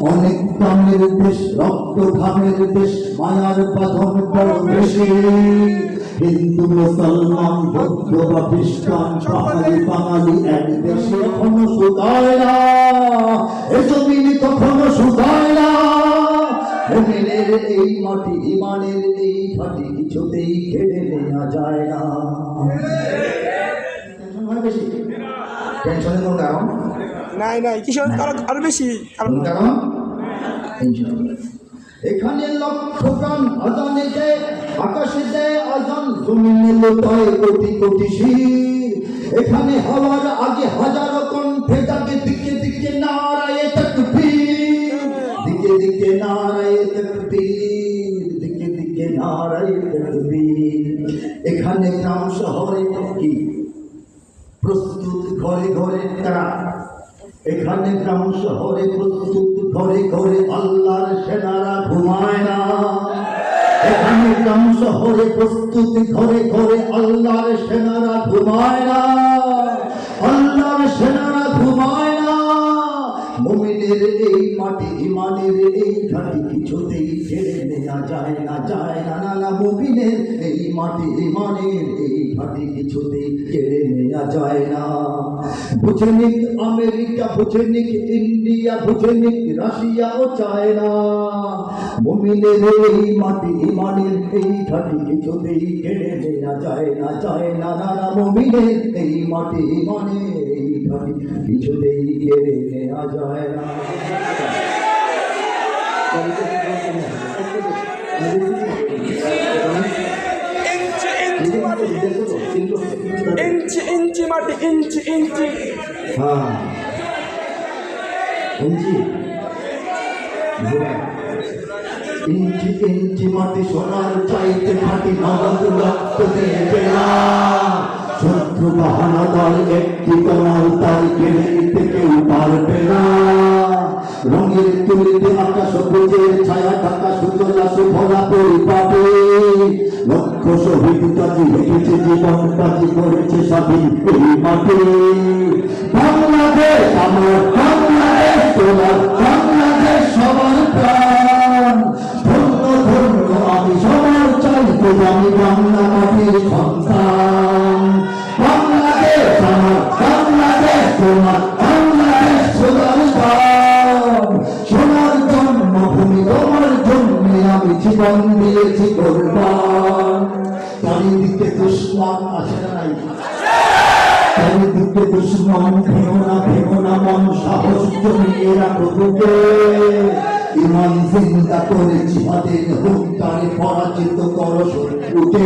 অনেক প্রাণের দেশ রক্ত ঘামের দেশ মায়ার বাঁধন বড় বেশি হিন্দু মুসলমান বৌদ্ধ বা খ্রিস্টান বাঙালি বাঙালি এক দেশে কখনো সুদায় না। এ জমিনে কখনো সুদায় না। মোমেনের এই মাটি ইমানের এই ঘাটি কিছুতেই কেড়ে নেওয়া যায় না। বেশি? টেনশনের কোনো কারণ নাই নাই কিশোর আরও বেশি কারণ এখানে লক্ষ প্রাণ আজানে দেয় আকাশে জমিনে লোটায় কোটি কোটি শির। এখানে হওয়ার আগে হাজারো কণ্ঠে যাবে দিকে দিকে নারায়ে তাকবীর। দিকে দিকে নারায়ে তাকবীর দিকে দিকে নারায়ে তাকবীর। এখানে গ্রাম শহরে কি? প্রস্তুত ঘরে ঘরে তারা। এখানে গ্রাম শহরে প্রস্তুত, ঘরে ঘরে আল্লাহর সেনারা ঘুমায় না। এখানে গ্রাম শহরে প্রস্তুত, ঘরে ঘরে আল্লাহর সেনারা ঘুমায় না। মুমিনের এই মাটি ইমানের এই ঘাটি কিছুতেই ছেড়ে নেওয়া যায়, না যায় না না না মুমিনের এই মাটি ইমানের এই ঘাটি কিছুতেই কেড়ে নেওয়া যায়, না। বুঝে নিক আমেরিকা, বুঝে নিক ইন্ডিয়া, বুঝে নিক রাশিয়াও চায় না মুমিনের এই মাটি ইমানের এই ঘাটি কিছুতেই কেড়ে নেওয়া যায়, না যায় না না না মুমিনের এই মাটি ইমানের কিছুতেই কেড়ে নেওয়া যায় না ইঞ্চি ইঞ্চি মাটি মাটি মাটি সোনার চাইতে খাটি নগদ রক্ত দিয়ে পেলা শত্রু বাহানা দল একটি তোমার তুলিতে আকাশ সবুজের ছায়া ঢাকা সুজলা সুফলা পরিপাটি। লক্ষ শহীদ কাজী হেঁটেছে জীবন, কাজী করেছে স্বাধীন এই মাটি বাংলাদেশ, আমার বাংলাদেশ, তোমার বাংলাদেশ, সবার দিয়েছি কোরবান চারিদিকে দুশ্মন আছে নাই। দুশ্মন ভেঙো না ভেঙো না, মন সাহস ইমান জিন্দা করে জিহাদের হুঙ্কারে পরাজিত করো শত্রুকে।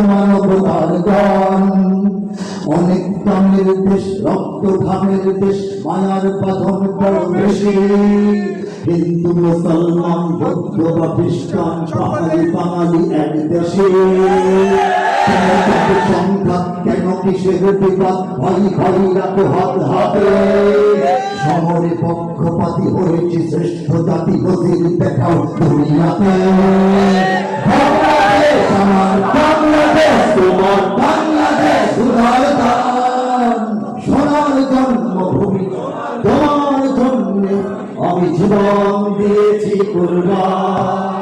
মানবতার গান অনেক প্রাণের দেশ, রক্ত ঘামের দেশ, মায়ার বাঁধন বেশি। হিন্দু, মুসলমান, বৌদ্ধ বা খ্রিস্টান, বাঙালি বাঙালি এক দেশে। পক্ষপাতি হয়েছে শ্রেষ্ঠ জাতি দেখাও দুনিয়াতে। জীবন দিয়েছি কুরবান।